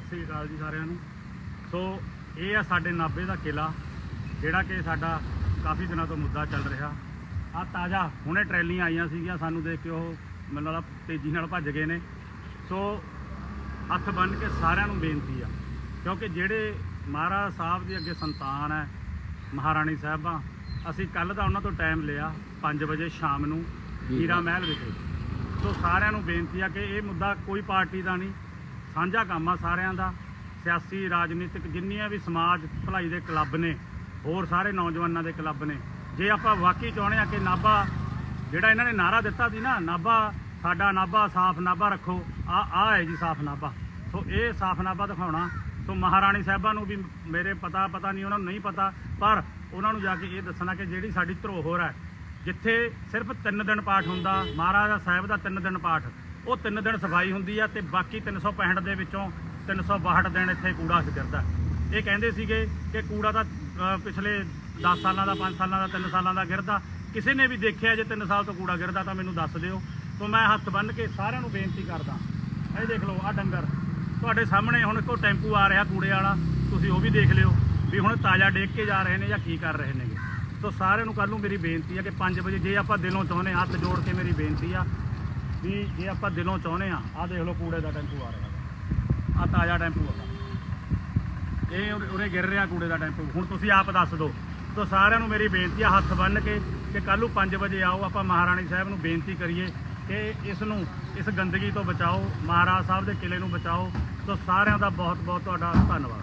ਸਤਿ ਸ੍ਰੀ ਅਕਾਲ ਜੀ ਸਾਰਿਆਂ ਨੂੰ। ਸੋ ਇਹ ਆ ਸਾਡੇ ਨਾਭੇ ਦਾ ਕਿਲਾ ਜਿਹੜਾ ਕਿ ਸਾਡਾ ਕਾਫੀ ਦਿਨਾਂ ਤੋਂ ਮੁੱਦਾ ਚੱਲ ਰਿਹਾ। ਆ ਤਾਜ਼ਾ ਹੁਣੇ ਟਰੈਲੀਆਂ ਆਈਆਂ ਸੀਗੀਆਂ ਸਾਨੂੰ ਦੇਖ ਕੇ ਉਹ ਮੈਨੂੰ ਲੱਗਦਾ ਤੇਜ਼ੀ ਨਾਲ ਭੱਜ ਗਏ ਨੇ। ਸੋ ਹੱਥ ਬੰਨ੍ਹ ਕੇ ਸਾਰਿਆਂ ਨੂੰ ਬੇਨਤੀ ਆ ਕਿਉਂਕਿ ਜਿਹੜੇ ਮਹਾਰਾਜ ਸਾਹਿਬ ਦੀ ਅੱਗੇ ਸੰਤਾਨ ਹੈ ਮਹਾਰਾਣੀ ਸਾਹਿਬਾਂ ਅਸੀਂ ਕੱਲ ਦਾ ਉਹਨਾਂ ਤੋਂ ਟਾਈਮ ਲਿਆ 5 ਵਜੇ ਸ਼ਾਮ ਨੂੰ ਹੀਰਾ ਮਹਿਲ ਵਿਖੇ। ਸੋ ਸਾਰਿਆਂ ਨੂੰ ਬੇਨਤੀ ਆ ਕਿ ਇਹ ਮੁੱਦਾ ਕੋਈ ਪਾਰਟੀ ਦਾ ਨਹੀਂ ਸਾਂਝਾ ਕੰਮ ਆ ਸਾਰਿਆਂ ਦਾ। ਸਿਆਸੀ, ਰਾਜਨੀਤਿਕ, ਜਿੰਨੀਆਂ ਵੀ ਸਮਾਜ ਭਲਾਈ ਦੇ ਕਲੱਬ ਨੇ, ਹੋਰ ਸਾਰੇ ਨੌਜਵਾਨਾਂ ਦੇ ਕਲੱਬ ਨੇ, ਜੇ ਆਪਾਂ ਵਾਕਈ ਚਾਹੁੰਦੇ ਆ ਕਿ ਨਾਭਾ ਜਿਹੜਾ ਇਹਨਾਂ ਨੇ ਨਾਰਾ ਦਿੱਤਾ ਸੀ ਨਾ, ਨਾਭਾ ਸਾਡਾ ਨਾਭਾ, ਸਾਫ਼ ਨਾਭਾ ਰੱਖੋ, ਆ ਆ ਹੈ ਜੀ ਸਾਫ਼ ਨਾਭਾ। ਸੋ ਇਹ ਸਾਫ਼ ਨਾਭਾ ਦਿਖਾਉਣਾ, ਸੋ ਮਹਾਰਾਣੀ ਸਾਹਿਬਾਂ ਨੂੰ ਵੀ ਮੇਰੇ ਪਤਾ ਪਤਾ ਨਹੀਂ, ਉਹਨਾਂ ਨੂੰ ਨਹੀਂ ਪਤਾ, ਪਰ ਉਹਨਾਂ ਨੂੰ ਜਾ ਕੇ ਇਹ ਦੱਸਣਾ ਕਿ ਜਿਹੜੀ ਸਾਡੀ ਧਰੋਹਰ ਹੈ, ਜਿੱਥੇ ਸਿਰਫ 3 ਦਿਨ ਪਾਠ ਹੁੰਦਾ, ਮਹਾਰਾਜਾ ਸਾਹਿਬ ਦਾ 3 ਦਿਨ ਪਾਠ ਉਹ 3 ਦਿਨ ਸਫ਼ਾਈ ਹੁੰਦੀ ਆ ਤੇ ਬਾਕੀ 365 ਦੇ ਵਿੱਚੋਂ 362 ਦਿਨ ਇੱਥੇ ਕੂੜਾ ਗਿਰਦਾ ਇਹ ਕਹਿੰਦੇ ਸੀਗੇ ਕਿ ਕੂੜਾ ਤਾਂ ਪਿਛਲੇ 10 ਸਾਲਾਂ ਦਾ 5 ਸਾਲਾਂ ਦਾ 3 ਸਾਲਾਂ ਦਾ ਗਿਰਦਾ। ਕਿਸੇ ਨੇ ਵੀ ਦੇਖਿਆ ਜੇ 3 ਸਾਲ ਤੋਂ ਕੂੜਾ ਗਿਰਦਾ ਤਾਂ ਮੈਨੂੰ ਦੱਸ ਦਿਓ। ਤੋਂ ਮੈਂ ਹੱਥ ਬੰਨ੍ਹ ਕੇ ਸਾਰਿਆਂ ਨੂੰ ਬੇਨਤੀ ਕਰਦਾ। ਇਹ ਦੇਖ ਲਓ ਆ ਡੰਗਰ। ਤੁਹਾਡੇ ਸਾਹਮਣੇ ਹੁਣ ਇੱਕੋ ਟੈਂਪੂ ਆ ਰਿਹਾ ਕੂੜੇ ਵਾਲਾ। ਤੁਸੀਂ ਉਹ ਵੀ ਦੇਖ ਲਿਓ ਵੀ ਹੁਣ ਤਾਜ਼ਾ ਡੇਕ ਕੇ ਜਾ ਰਹੇ ਨੇ ਜਾਂ ਕੀ ਕਰ ਰਹੇ ਨੇਗੇ। ਸੋ ਸਾਰਿਆਂ ਨੂੰ ਕੱਲ ਨੂੰ ਮੇਰੀ ਬੇਨਤੀ ਹੈ ਕਿ 5 ਵਜੇ ਜੇ ਆਪਾਂ ਦਿਲੋਂ ਚਾਹੁੰਦੇ ਹਾਂ, ਹੱਥ ਜੋੜ ਕੇ ਮੇਰੀ ਬੇਨਤੀ ਆ ਵੀ ਜੇ ਆਪਾਂ ਦਿਲੋਂ ਚਾਹੁੰਦੇ ਆ ਆਹ ਦੇਖ ਲਓ ਕੂੜੇ ਦਾ ਟੈਂਪੂ ਆ ਰਿਹਾ। ਆ ਤਾਜ਼ਾ ਟੈਂਪੂ ਆ। ਇਹ ਉਰੇ- ਗਿਰ ਰਿਹਾ ਕੂੜੇ ਦਾ ਟੈਂਪੂ। ਹੁਣ ਤੁਸੀਂ ਆਪ ਦੱਸ ਦਿਓ। ਤੋ ਸਾਰਿਆਂ ਨੂੰ ਮੇਰੀ ਬੇਨਤੀ ਆ, ਹੱਥ ਬੰਨ੍ਹ ਕੇ ਕਿ ਕੱਲ੍ਹ ਨੂੰ 5 ਵਜੇ ਆਓ, ਆਪਾਂ ਮਹਾਰਾਣੀ ਸਾਹਿਬ ਨੂੰ ਬੇਨਤੀ ਕਰੀਏ ਕਿ ਇਸ ਨੂੰ, ਇਸ ਗੰਦਗੀ ਤੋਂ ਬਚਾਓ, ਮਹਾਰਾਜ ਸਾਹਿਬ ਦੇ ਕਿਲੇ ਨੂੰ ਬਚਾਓ। ਤੋ ਸਾਰਿਆਂ ਦਾ ਬਹੁਤ ਬਹੁਤ ਤੁਹਾਡਾ ਧੰਨਵਾਦ।